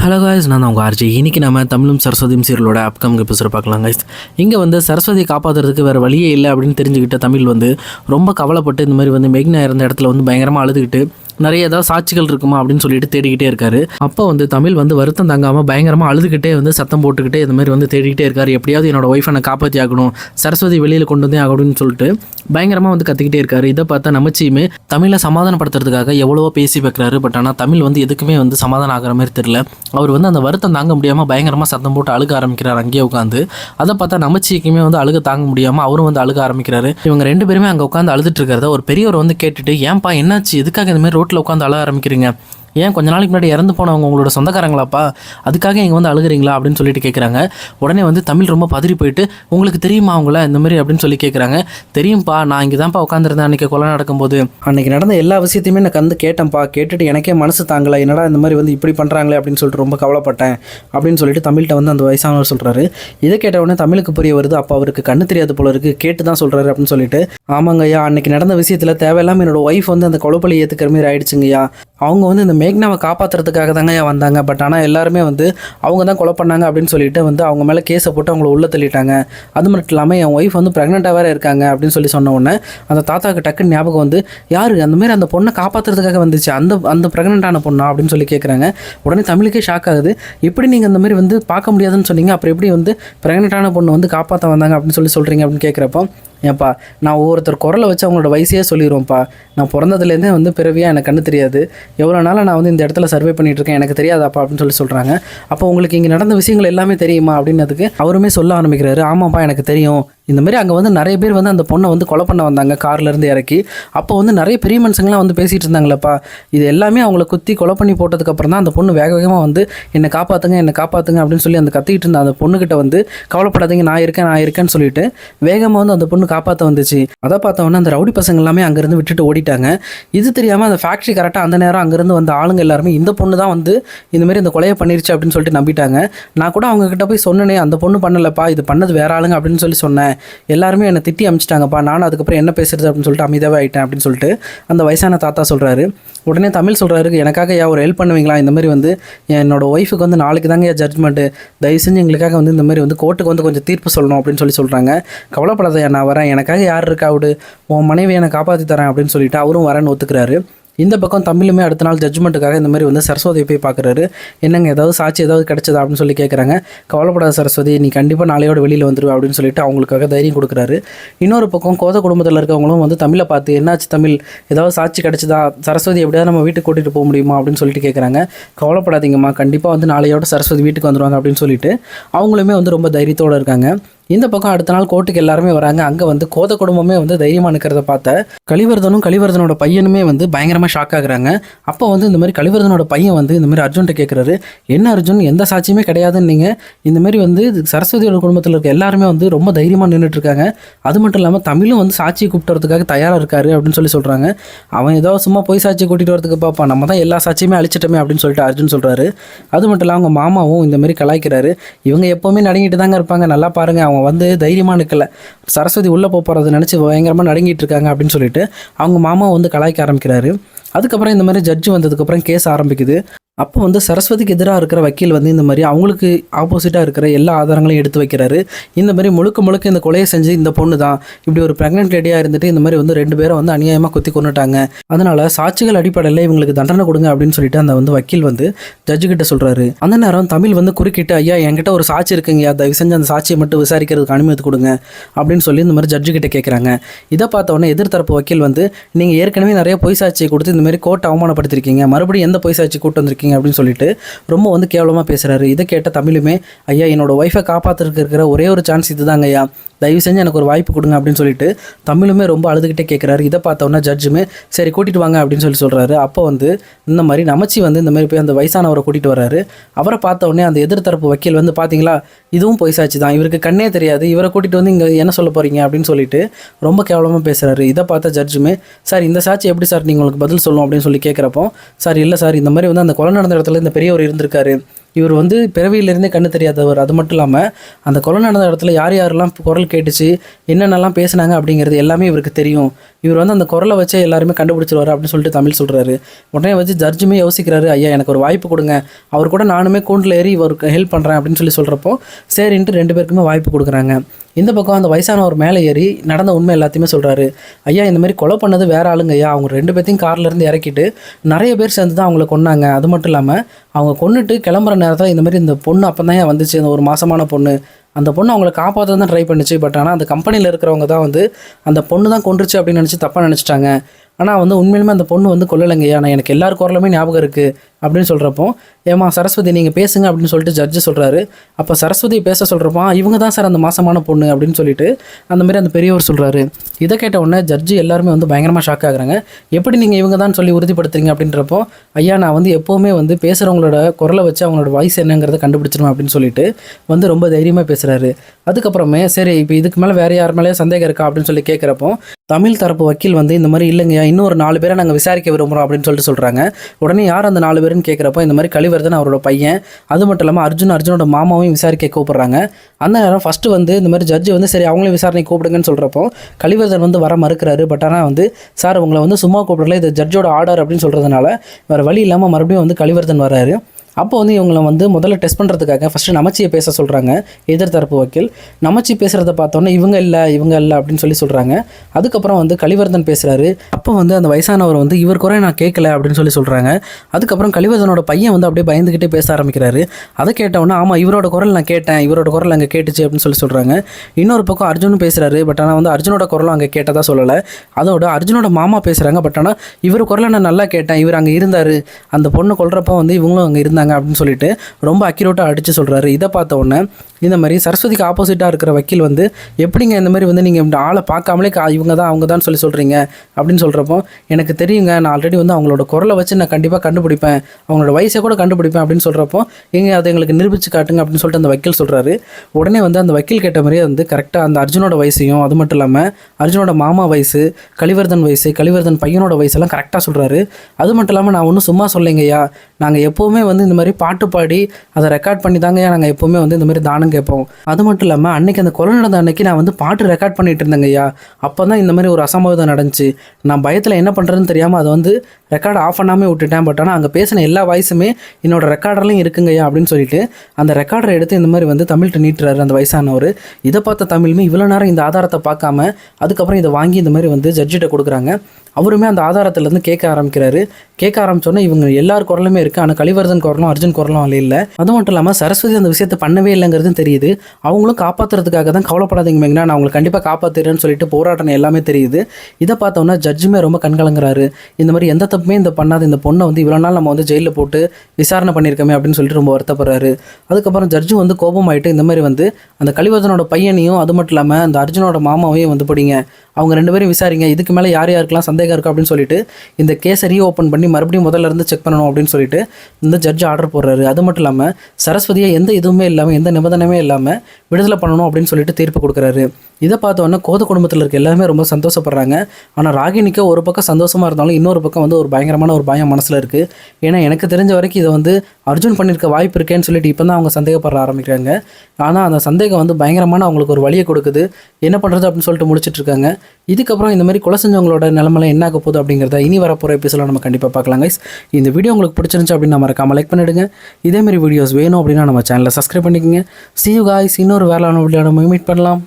Hello guys நான் தான் உங்கள் ஆர்ஜி இன்னைக்கு நம்ம தமிழும் சரஸ்வதியும் சீரியலோட அப்கமிங் எபிசோட் பார்க்கலாம் காய்ஸ் இங்கே வந்து சரஸ்வதி காப்பாற்றுறதுக்கு வேறு வழியே இல்லை அப்படின்னு தெரிஞ்சுக்கிட்ட தமிழ் வந்து ரொம்ப கவலைப்பட்டு இந்த மாதிரி வந்து மெக்னா இருந்த இடத்துல வந்து பயங்கரமாக அழுதுகிட்டு நிறைய ஏதாவது சாட்சிகள் இருக்குமா அப்படின்னு சொல்லிட்டு தேடிக்கிட்டே இருக்காரு. அப்போ வந்து தமிழ் வந்து வருத்தம் தாங்காமல் பயங்கரமாக அழுதுகிட்டே வந்து சத்தம் போட்டுக்கிட்டே இந்த மாதிரி வந்து தேடிக்கிட்டே இருக்காரு. எப்படியாவது என்னோட ஒய்ஃப் என்னை காப்பாற்றி ஆகணும் சரஸ்வதி வெளியில் கொண்டு வந்தே ஆகணும்னு சொல்லிட்டு பயங்கரமாக வந்து கற்றுக்கிட்டே இருக்காரு. இதை பார்த்தா நமச்சியுமே தமிழை சமாதானப்படுத்துறதுக்காக எவ்வளவோ பேசி வைக்கிறாரு. பட் ஆனால் தமிழ் வந்து எதுக்குமே வந்து சமாதானம் ஆகிற மாதிரி தெரியல. அவர் வந்து அந்த வருத்தம் தாங்க முடியாமல் பயங்கரமாக சத்தம் போட்டு அழுக ஆரம்பிக்கிறார். அங்கேயே உட்காந்து அதை பார்த்தா நமச்சிக்குமே வந்து அழுக தாங்க முடியாமல் அவரும் வந்து அழுக ஆரம்பிக்கிறாரு. இவங்க ரெண்டு பேருமே அங்கே உட்காந்து அழுதுட்டு இருக்கிறத ஒரு பெரியவர் வந்து கேட்டுட்டு ஏன்பா என்னாச்சு? எதுக்காக இந்த மாதிரி ரோட்டில் உட்காந்து அழ ஆரம்பிக்கிறீங்க? ஏன் கொஞ்ச நாளைக்கு முன்னாடி இறந்து போனவங்க உங்களோட சொந்தக்காரங்களாப்பா? அதுக்காக இங்கே வந்து அழுகுறீங்களா? அப்படின்னு சொல்லிட்டு கேட்குறாங்க உடனே வந்து தமிழ் ரொம்ப பதறி போயிட்டு உங்களுக்கு தெரியுமா அவங்கள? இந்த மாதிரி அப்படின்னு சொல்லி கேட்குறாங்க தெரியும்ப்பா நான் இங்கே தான்ப்பா உட்காந்துருந்தேன் அன்றைக்கி கொலை நடக்கும்போது. அன்றைக்கி நடந்த எல்லா விஷயத்தையுமே நான் கந்து கேட்டேன்ப்பா. கேட்டுட்டு எனக்கே மனசு தாங்கலை. என்னடா இந்த மாதிரி வந்து இப்படி பண்ணுறாங்களே அப்படின்னு சொல்லிட்டு ரொம்ப கவலைப்பட்டேன். அப்படின்னு சொல்லிட்டு தமிழ்கிட்ட வந்து அந்த வயசானவர் சொல்கிறாரு இதை கேட்ட உடனே தமிழுக்கு புரிய வருது அப்போ அவருக்கு கண்ணு தெரியாது போல இருக்குது கேட்டு தான் சொல்கிறாரு அப்படின்னு சொல்லிட்டு ஆமாங்க ஐயா அன்னைக்கு நடந்த விஷயத்தில் தேவையில்லாமல் என்னோட ஒய்ஃப் வந்து அந்த கொலைப்பழி ஏற்றுக்கிற மாதிரி ஆயிடுச்சுங்கய்யா. அவங்க வந்து இந்த மேக்னாவை காப்பாற்றுறதுக்காக தாங்க வந்தாங்க. பட் ஆனால் எல்லாருமே வந்து அவங்க தான் கொலை பண்ணாங்க அப்படின்னு சொல்லிட்டு வந்து அவங்க மேலே கேஸை போட்டு அவங்கள உள்ள தள்ளிட்டாங்க. அது மட்டும் இல்லாமல் என் ஒய்ஃப் வந்து ப்ரெக்னெண்ட்டாக வேறு இருக்காங்க அப்படின்னு சொல்லி சொன்ன உடனே அந்த தாத்தாவுக்கு டக்குன்னு ஞாபகம் வந்து யார்? அந்த மாதிரி அந்த பொண்ணை காப்பாற்றுறதுக்காக வந்துச்சு. அந்த அந்த ப்ரெக்னெண்ட்டான பொண்ணா? அப்படின்னு சொல்லி கேட்குறாங்க உடனே தமிழுக்கே ஷாக் ஆகுது. எப்படி நீங்கள் அந்த மாதிரி வந்து பார்க்க முடியாதுன்னு சொன்னீங்க? அப்புறம் எப்படி வந்து ப்ரெக்னெண்ட்டான பொண்ணை வந்து காப்பாற்ற வந்தாங்க? அப்படின்னு சொல்லி சொல்கிறீங்க அப்படின்னு கேட்குறப்போ ஏன்ப்பா நான் ஒவ்வொருத்தர் குரலை வச்சு அவங்களோட வயசையே சொல்லிடுவோம்ப்பா நான் பிறந்ததுலேருந்தே வந்து பிறவியாக எனக்கு கண்ணு தெரியாது. எவ்வளோ நாளாக நான் வந்து இந்த இடத்துல சர்வே பண்ணிகிட்ருக்கேன் இருக்கேன் எனக்கு தெரியாதாப்பா அப்படின்னு சொல்லி சொல்கிறாங்க அப்போ உங்களுக்கு இங்கே நடந்த விஷயங்கள் எல்லாமே தெரியுமா அப்படின்னதுக்கு அவருமே சொல்ல ஆரம்பிக்கிறாரு. ஆமாப்பா எனக்கு தெரியும். இந்த மாதிரி அங்கே வந்து நிறைய பேர் வந்து அந்த பொண்ணை வந்து கொலை பண்ண வந்தாங்க கார்லேருந்து இறக்கி. அப்போ வந்து நிறைய பெரிய மனுஷங்களாம் வந்து பேசிகிட்டு இருந்தாங்களேப்பா இது எல்லாமே அவங்கள குத்தி கொலை பண்ணி போட்டதுக்கப்புறம் தான் அந்த பொண்ணு வேக வேகமாக வந்து என்னை காப்பாற்றுங்க என்னை காப்பாற்றுங்க அப்படின்னு சொல்லி அந்த கத்திக்கிட்டு இருந்த அந்த பொண்ணுக்கிட்ட வந்து கவலைப்படாதீங்க நான் இருக்கேன் நான் இருக்கேன்னு சொல்லிட்டு வேகமாக வந்து அந்த பொண்ணு காப்பாற்ற வந்துச்சு. அதை பார்த்தவொன்னே அந்த ரவுடி பசங்க எல்லாமே அங்கேருந்து விட்டுட்டு ஓடிட்டாங்க. இது தெரியாமல் அந்த ஃபேக்ட்ரி கரெக்டாக அந்த நேரம் அங்கேருந்து வந்த ஆளுங்க எல்லாருமே இந்த பொண்ணு தான் வந்து இந்த மாதிரி இந்த கொலையை பண்ணிருச்சு அப்படின்னு சொல்லிட்டு நம்பிட்டாங்க. நான் கூட அவங்க கிட்ட போய் சொன்னேனே அந்த பொண்ணு பண்ணலப்பா இது பண்ணது வேற ஆளுங்க அப்படின்னு சொல்லி சொன்னேன். எல்லாருமே என்னை திட்டி அமிச்சிட்டாங்கப்பா நானும் அதுக்கப்புறம் என்ன பேசுறது அப்படின்னு சொல்லிட்டு அமைதியாகவே ஆகிட்டேன் அப்படின்னு சொல்லிட்டு அந்த வயசான தாத்தா சொல்கிறாரு உடனே தமிழ் சொல்கிறாரு எனக்காக ஏன் ஒரு ஹெல்ப் பண்ணுவீங்களா? இந்த மாதிரி வந்து என்னோட ஒய்ஃபுக்கு வந்து நாளைக்கு தாங்க ஏன் ஜட்மெண்ட்டு தயவு செஞ்சு எங்களுக்காக வந்து இந்த மாதிரி வந்து கோர்ட்டுக்கு வந்து கொஞ்சம் தீர்ப்பு சொல்லணும் அப்படின்னு சொல்லி சொல்கிறாங்க கவலைப்படாத நான் வரேன். எனக்காக யார் இருக்கா அவடு உன் மனைவி என்னை காப்பாற்றி தரேன் அப்படின்னு சொல்லிட்டு அவரும் வரேன்னு ஒத்துக்கிறாரு. இந்த பக்கம் தமிழுமே அடுத்த நாள் ஜட்ஜ்மெண்ட்டுக்காக இந்த மாதிரி வந்து சரஸ்வதியை போய் பார்க்குறாரு. என்னங்க ஏதாவது சாட்சி ஏதாவது கிடைச்சதா அப்படின்னு சொல்லி கேட்குறாங்க கவலைப்படாத சரஸ்வதி நீ கண்டிப்பாக நாளையோட வெளியில் வந்துருவ அப்படின்னு சொல்லிட்டு அவங்களுக்காக தைரியம் கொடுக்குறாரு. இன்னொரு பக்கம் கோத குடும்பத்தில் இருக்கவங்களும் வந்து தமிழை பார்த்து என்னாச்சு தமிழ்? ஏதாவது சாட்சி கிடைச்சதா? சரஸ்வதி எப்படியாவது நம்ம வீட்டுக்கு கூட்டிகிட்டு போக முடியுமா? அப்படின்னு சொல்லிட்டு கேட்குறாங்க கவலைப்படாதீங்கம்மா கண்டிப்பாக வந்து நாளையோட சரஸ்வதி வீட்டுக்கு வந்துடுவாங்க அப்படின்னு சொல்லிட்டு அவங்களுமே வந்து ரொம்ப தைரியத்தோடு இருக்காங்க. இந்த பக்கம் அடுத்த நாள் கோர்ட்டுக்கு எல்லாருமே வராங்க. அங்கே வந்து கோத குடும்பமே வந்து தைரியமாக நிற்கிறத பார்த்த கலிவர்தனும் கலிவர்தனோட பையனுமே வந்து பயங்கரமாக ஷாக் ஆகுறாங்க. அப்போ வந்து இந்த மாதிரி கலிவர்தனோட பையன் வந்து இந்த மாதிரி அர்ஜுன்கிட்ட கேட்குறாரு என்ன அர்ஜுன்? எந்த சாட்சியுமே கிடையாதுன்னு நீங்கள் இந்த மாதிரி வந்து சரஸ்வதியோட குடும்பத்தில் இருக்க எல்லாருமே வந்து ரொம்ப தைரியமாக நின்றுட்டு இருக்காங்க அது மட்டும் இல்லாமல் தமிழும் வந்து சாட்சியை கூப்பிட்டுறதுக்காக தயாராக இருக்காரு அப்படின்னு சொல்லி சொல்கிறாங்க அவன் ஏதோ சும்மா போய் சாட்சி கூட்டிகிட்டு வரதுக்கு பார்ப்பான் நம்ம தான் எல்லா சாட்சியுமே அழிச்சிட்டோமே அப்படின்னு சொல்லிட்டு அர்ஜுன் சொல்கிறாரு அது மட்டும் இல்லாமல் அவங்க மாமாவும் இந்த மாதிரி கலாய்க்கிறாரு. இவங்க எப்போவுமே நடுங்கிட்டு தாங்க இருப்பாங்க. நல்லா பாருங்க அவங்க வந்து தைரியமாக நிற்கல சரஸ்வதி உள்ளே போக போகிறத நினச்சி பயங்கரமாக நடுங்கிட்டு இருக்காங்க அப்படின்னு சொல்லிட்டு அவங்க மாமா வந்து கலாய்க்க ஆரம்பிக்கிறாரு. அதுக்கப்புறம் இந்த மாதிரி ஜட்ஜு வந்ததுக்கப்புறம் கேஸ் ஆரம்பிக்குது. அப்போ வந்து சரஸ்வதிக்கு எதிராக இருக்கிற வக்கீல் வந்து இந்த மாதிரி அவங்களுக்கு ஆப்போசிட்டாக இருக்கிற எல்லா ஆதாரங்களையும் எடுத்து வைக்கிறாரு. இந்த மாதிரி முழுக்க முழுக்க இந்த கொலையை செஞ்சு இந்த பொண்ணு தான் இப்படி ஒரு ப்ரெக்னென்ட் லேடியாக இருந்துட்டு இந்த மாதிரி வந்து ரெண்டு பேரும் வந்து அநியாயமாக குத்தி கொண்டுட்டாங்க அதனால் சாட்சிகள் அடிப்படையில் இவங்களுக்கு தண்டனை கொடுங்க அப்படின்னு சொல்லிட்டு அந்த வந்து வக்கீல் வந்து ஜட்ஜு கிட்ட சொல்கிறாரு அந்த நேரம் தமிழ் வந்து குறுக்கிட்டு ஐயா என்கிட்ட ஒரு சாட்சி இருக்குங்கய்யா. தயவு செஞ்சு அந்த சாட்சியை மட்டும் விசாரிக்கிறதுக்கு அனுமதி கொடுங்க. அப்படின்னு சொல்லி இந்த மாதிரி ஜட்ஜு கிட்ட கேட்குறாங்க இதை பார்த்த உடனே எதிர்த்தரப்பு வக்கீல் வந்து நீங்கள் ஏற்கனவே நிறைய பொய் சாட்சியை கொடுத்து இந்த மாதிரி கோர்ட் அவமானப்படுத்திருக்கீங்க. மறுபடியும் எந்த பொய் சாட்சி கூட்டு வந்திருக்கீங்க? அப்படின்னு சொல்லிட்டு ரொம்ப வந்து கேவலமாக பேசுகிறாரு இதை கேட்ட தமிழுமே ஐயா என்னோட ஒய்ஃபை காப்பாற்றுறதுக்கு இருக்கிற ஒரே ஒரு சான்ஸ் இதுதாங்க ஐயா தயவு செஞ்சு எனக்கு ஒரு வாய்ப்பு கொடுங்க அப்படின்னு சொல்லிட்டு தமிழுமே ரொம்ப அழுதுகிட்டே கேட்குறாரு இதை பார்த்தோன்னா ஜட்ஜுமே சரி கூட்டிகிட்டு வாங்க அப்படின்னு சொல்லி சொல்கிறாரு அப்போ வந்து இந்த மாதிரி நமச்சி வந்து இந்த மாதிரி போய் அந்த வயசானவரை கூட்டிகிட்டு வராரு அவரை பார்த்த உடனே அந்த எதிர்த்தரப்பு வக்கீல் வந்து பார்த்தீங்களா இதுவும் பொய் சாட்சி தான். இவருக்கு கண்ணே தெரியாது. இவரை கூட்டிகிட்டு வந்து இங்கே என்ன சொல்ல போகிறீங்க அப்படின்னு சொல்லிட்டு ரொம்ப கேவலமாக பேசுகிறாரு இதை பார்த்த ஜட்ஜுமே சார் இந்த சாட்சி எப்படி சார் நீங்கள் உங்களுக்கு பதில் சொல்லும்? அப்படின்னு சொல்லி கேட்குறப்போ சார் இல்லை சார். இந்த மாதிரி வந்து அந்த கொலை நடந்த இடத்துல இந்த பெரியவர் இருந்திருக்காரு. இவர் வந்து பிறவியிலிருந்தே கண்ணு தெரியாதவர். அது மட்டும் இல்லாமல் அந்த கொலை நடந்த இடத்துல யார் யாரெல்லாம் குரல் கேட்டுச்சு என்னென்னலாம் பேசுனாங்க அப்படிங்கிறது எல்லாமே இவருக்கு தெரியும். இவர் வந்து அந்த குரலை வச்சே எல்லாருமே கண்டுபிடிச்சிருவாரு அப்படின்னு சொல்லிட்டு தமிழ் சொல்கிறாரு உடனே வச்சு ஜட்ஜுமே யோசிக்கிறாரு ஐயா எனக்கு ஒரு வாய்ப்பு கொடுங்க. அவர் கூட நானுமே கூண்டில் ஏறி இவருக்கு ஹெல்ப் பண்ணுறேன் அப்படின்னு சொல்லி சொல்கிறப்போ சரின்ட்டு ரெண்டு பேருக்குமே வாய்ப்பு கொடுக்குறாங்க. இந்த பக்கம் அந்த வயசானவர் மேலே ஏறி நடந்த உண்மை எல்லாத்தையுமே சொல்கிறாரு ஐயா இந்த மாதிரி கொலை பண்ணது வேற ஆளுங்க ஐயா. அவங்க ரெண்டு பேர்த்தையும் கார்லேருந்து இறக்கிட்டு நிறைய பேர் சேர்ந்து தான் அவங்கள கொன்னாங்க. அது மட்டும் இல்லாமல் அவங்க கொண்டுட்டு கிளம்புற நேரத்தில் இந்த மாதிரி இந்த பொண்ணு அப்போ தான் வந்துச்சு. அந்த ஒரு மாதமான பொண்ணு. அந்த பொண்ணு அவங்கள காப்பாற்ற தான் ட்ரை பண்ணுச்சு. பட் ஆனால் அந்த கம்பெனியில் இருக்கிறவங்க தான் வந்து அந்த பொண்ணு தான் கொண்டுருச்சு அப்படின்னு நினச்சி தப்பாக நினச்சிட்டாங்க. ஆனால் வந்து உண்மையிலுமே அந்த பொண்ணு வந்து கொல்லலைங்கய்யா. நான் எனக்கு எல்லார் குரலுமே ஞாபகம் இருக்குது அப்படின்னு சொல்கிறப்போ ஏமா சரஸ்வதி நீங்கள் பேசுங்க அப்படின்னு சொல்லிட்டு ஜட்ஜு சொல்கிறாரு அப்போ சரஸ்வதி பேச சொல்கிறப்போ இவங்க தான் சார் அந்த மாசமான பொண்ணு அப்படின்னு சொல்லிட்டு அந்த மாதிரி அந்த பெரியவர் சொல்கிறாரு இதை கேட்ட உடனே ஜட்ஜு எல்லாருமே வந்து பயங்கரமாக ஷாக் ஆகுறாங்க. எப்படி நீங்கள் இவங்க தான் சொல்லி உறுதிப்படுத்துறீங்க? அப்படின்றப்போ ஐயா நான் வந்து எப்போவுமே வந்து பேசுகிறவங்களோட குரலை வச்சு அவங்களோட வாய்ஸ் என்னங்கிறத கண்டுபிடிச்சிருவேன் அப்படின்னு சொல்லிட்டு வந்து ரொம்ப தைரியமாக பேசுகிறாரு அதுக்கப்புறமே சரி இப்போ இதுக்கு மேலே வேறு யார் மேலேயே சந்தேகம் இருக்கா? அப்படின்னு சொல்லி கேட்குறப்போ தமிழ் தரப்பு வக்கீல் வந்து இந்த மாதிரி இல்லைங்க இன்னும் ஒரு நாலு பேரை நாங்கள் விசாரிக்க விரும்புகிறோம் அப்படின்னு சொல்லிட்டு சொல்கிறாங்க உடனே யார் அந்த நாலு பேருன்னு கேட்குறப்போ இந்த மாதிரி கலிவர்தன் அவரோட பையன் அது மட்டும் இல்லாமல் அர்ஜுன் அர்ஜுனோட மாமாவையும் விசாரிக்க கூப்பிட்றாங்க. அந்த நேரம் ஃபஸ்ட்டு வந்து இந்த மாதிரி ஜட்ஜு வந்து சரி அவங்களையும் விசாரணை கூப்பிடுங்கன்னு சொல்கிறப்போ கழிவர்தன் வந்து வர மறுக்கிறாரு. பட் ஆனால் வந்து சார் உங்களை வந்து சும்மா கூப்பிடல இது ஜட்ஜோட ஆர்டர் அப்படின்னு சொல்கிறதுனால வேறு வழி இல்லாமல் மறுபடியும் வந்து கழிவர்தன் வராரு அப்போ வந்து இவங்களை வந்து முதல்ல டெஸ்ட் பண்ணுறதுக்காக ஃபஸ்ட்டு நமச்சியை பேச சொல்கிறாங்க எதிர்த்தரப்பு வக்கீல். நமச்சி பேசுகிறத பார்த்தோன்னே இவங்க இல்லை இவங்க இல்லை அப்படின்னு சொல்லி சொல்கிறாங்க அதுக்கப்புறம் வந்து கலிவர்தன் பேசுகிறாரு அப்போ வந்து அந்த வயசானவர் வந்து இவர் குறை நான் கேட்கல அப்படின்னு சொல்லி சொல்கிறாங்க அதுக்கப்புறம் கலிவர்தனோட பையன் வந்து அப்படியே பயந்துக்கிட்டே பேச ஆரம்பிக்கிறாரு. அதை கேட்டவொன்னே ஆமாம் இவரோட குரல் நான் கேட்டேன் இவரோட குரல் அங்கே கேட்டுச்சு அப்படின்னு சொல்லி சொல்கிறாங்க இன்னொரு பக்கம் அர்ஜுனும் பேசுகிறாரு பட் ஆனால் வந்து அர்ஜுனோட குரலும் அங்கே கேட்டதாக சொல்லலை. அதோட அர்ஜுனோட மாமா பேசுகிறாங்க பட் ஆனால் இவர் குரலை நான் நல்லா கேட்டேன் இவர் அங்கே இருந்தார். அந்த பொண்ணு கொல்றப்போ வந்து இவங்களும் அங்கே இருந்தாங்க. அப்படின்னு சொல்லிட்டு ரொம்ப அக்யூரேட்டாக அடித்து சொல்கிறாரு இதை பார்த்த உடனே இந்த மாதிரி சரஸ்வதிக்கு ஆப்போசிட்டாக இருக்கிற வக்கீல் வந்து எப்படிங்க இந்த மாதிரி வந்து நீங்கள் ஆளை பார்க்காமலே கா இவங்க தான் அவங்க தான் சொல்லி சொல்கிறீங்க அப்படின்னு சொல்கிறப்போ எனக்கு தெரியுங்க நான் ஆல்ரெடி வந்து அவங்களோட குரலை வச்சு நான் கண்டிப்பாக கண்டுபிடிப்பேன். அவங்களோட வயசை கூட கண்டுபிடிப்பேன் அப்படின்னு சொல்கிறப்போ எங்கே அதை எங்களுக்கு நிரூபித்து காட்டுங்க அப்படின்னு சொல்லிட்டு அந்த வக்கீல் சொல்கிறாரு உடனே வந்து அந்த வக்கீல் கேட்ட மாதிரியே வந்து கரெக்டாக அந்த அர்ஜுனோட வயசையும் அது மட்டும் இல்லாமல் அர்ஜுனோட மாமா வயசு கலிவர்தன் வயசு கலிவர்தன் பையனோட வயசெல்லாம் கரெக்டாக சொல்கிறாரு அது மட்டும் இல்லாமல் நான் ஒன்றும் சும்மா சொல்லைங்கய்யா நாங்கள் எப்போவுமே வந்து இந்த மாதிரி பாட்டு பாடி அதை ரெக்கார்ட் பண்ணி தாங்கய்யா நாங்கள் எப்போவுமே வந்து இந்த மாதிரி தானம் கேட்போம். அது மட்டும் இல்லாமல் அன்னைக்கு அந்த கொலை நடந்த அன்னைக்கு நான் வந்து பாட்டு ரெக்கார்ட் பண்ணிட்டு இருந்தேங்கய்யா அப்போ தான் இந்த மாதிரி ஒரு அசம்பாவிதம் நடந்துச்சு. நான் பயத்தில் என்ன பண்ணுறதுன்னு தெரியாமல் அதை வந்து ரெக்கார்டு ஆஃப் பண்ணாமல் விட்டுட்டேன். பட் ஆனால் அங்கே பேசின எல்லா வாய்ஸுமே என்னோட ரெக்கார்டர்லையும் இருக்குங்கய்யா அப்படின்னு சொல்லிட்டு அந்த ரெக்கார்டரை எடுத்து இந்த மாதிரி வந்து தமிழ்கிட்ட நீட்டுறாரு அந்த வயசானவர். இதை பார்த்த தமிழுமே இவ்வளோ நேரம் இந்த ஆதாரத்தை பார்க்காம அதுக்கப்புறம் இதை வாங்கி இந்த மாதிரி வந்து ஜட்ஜிட்ட கொடுக்குறாங்க. அவருமே அந்த ஆதாரத்துலேருந்து கேட்க ஆரம்பிக்கிறாரு. கேட்க ஆரம்பிச்சோன்னே இவங்க எல்லார் குரலுமே இருக்குது ஆனால் கலிவர்தன் குரலும் அர்ஜுன் குரலும் அதில் இல்லை. அது மட்டும் இல்லாமல் சரஸ்வதி அந்த விஷயத்தை பண்ணவே இல்லைங்கிறதும் தெரியுது. அவங்களும் காப்பாற்றுறதுக்காக தான் கவலைப்படாதீங்க மேங்கனா நான் அவங்களை கண்டிப்பாக காப்பாற்றுறேன்னு சொல்லிட்டு போராட்டம் எல்லாமே தெரியுது. இதை பார்த்தோன்னா ஜட்ஜுமே ரொம்ப கண்கலங்குறாரு. இந்த மாதிரி எந்த தப்புமே இந்த பண்ணாத இந்த பொண்ணை வந்து இவ்வளோ நாள் நம்ம வந்து ஜெயிலில் போட்டு விசாரணை பண்ணியிருக்கோமே அப்படின்னு சொல்லிட்டு ரொம்ப வருத்தப்படுறாரு. அதுக்கப்புறம் ஜட்ஜு வந்து கோபமாயிட்டு இந்த மாதிரி வந்து அந்த கலிவர்தனோட பையனையும் அது மட்டும் இல்லாமல் அந்த அர்ஜுனோட மாமாவையும் வந்து பிடிங்க. அவங்க ரெண்டு பேரும் விசாரிங்க. இதுக்கு மேலே யார் யாருக்கெல்லாம் சந்தேகம் இருக்குது அப்படின்னு சொல்லிட்டு இந்த கேஸை ரீஓப்பன் பண்ணி மறுபடியும் முதல்ல இருந்து செக் பண்ணணும் அப்படின்னு சொல்லிட்டு இந்த ஜட்ஜ் ஆர்டர் போடுறாரு. அது மட்டும் இல்லாமல் சரஸ்வதியை எந்த இதுவுமே இல்லாமல் எந்த நிபந்தனையுமே இல்லாமல் விடுதலை பண்ணணும் அப்படின்னு சொல்லிட்டு தீர்ப்பு கொடுக்குறாரு. இதை பார்த்த கோத குடும்பத்தில் இருக்க எல்லாருமே ரொம்ப சந்தோஷப்படுறாங்க. ஆனால் ராகினிக்கு ஒரு பக்கம் சந்தோஷமாக இருந்தாலும் இன்னொரு பக்கம் வந்து ஒரு பயங்கரமான ஒரு பயம் மனசில் இருக்குது ஏன்னா எனக்கு தெரிஞ்ச வரைக்கும் இதை வந்து அர்ஜுன் பண்ணியிருக்க வாய்ப்பு இருக்கேன்னு சொல்லிட்டு இப்போ தான் அவங்க சந்தேகப்பட ஆரம்பிக்கிறாங்க. ஆனால் அந்த சந்தேகம் வந்து பயங்கரமான அவங்களுக்கு ஒரு வழியை கொடுக்குது. என்ன பண்ணுறது அப்படின்னு சொல்லிட்டு முடிச்சிட்டு இருக்காங்க. இதுக்கப்புறம் இந்த மாதிரி கொலை செஞ்சவங்களோட நிலமெல்லாம் என்ன ஆக போகுது அப்படிங்கிறத இனி வரப்போகிற எபிசோட நம்ம கண்டிப்பாக பார்க்கலாம் கைஸ் இந்த வீடியோ உங்களுக்கு பிடிச்சிருந்துச்சு அப்படின்னு மறக்காமல் லைக் பண்ணிடுங்க. இதேமாரி வீடியோஸ் வேணும் அப்படின்னா நம்ம சேனலை சப்ஸ்கிரைப் பண்ணிக்கோங்க. சி யூ காய்ஸ் இன்னொரு வேளாண் வீடியோ நம்ம மீட் பண்ணலாம்.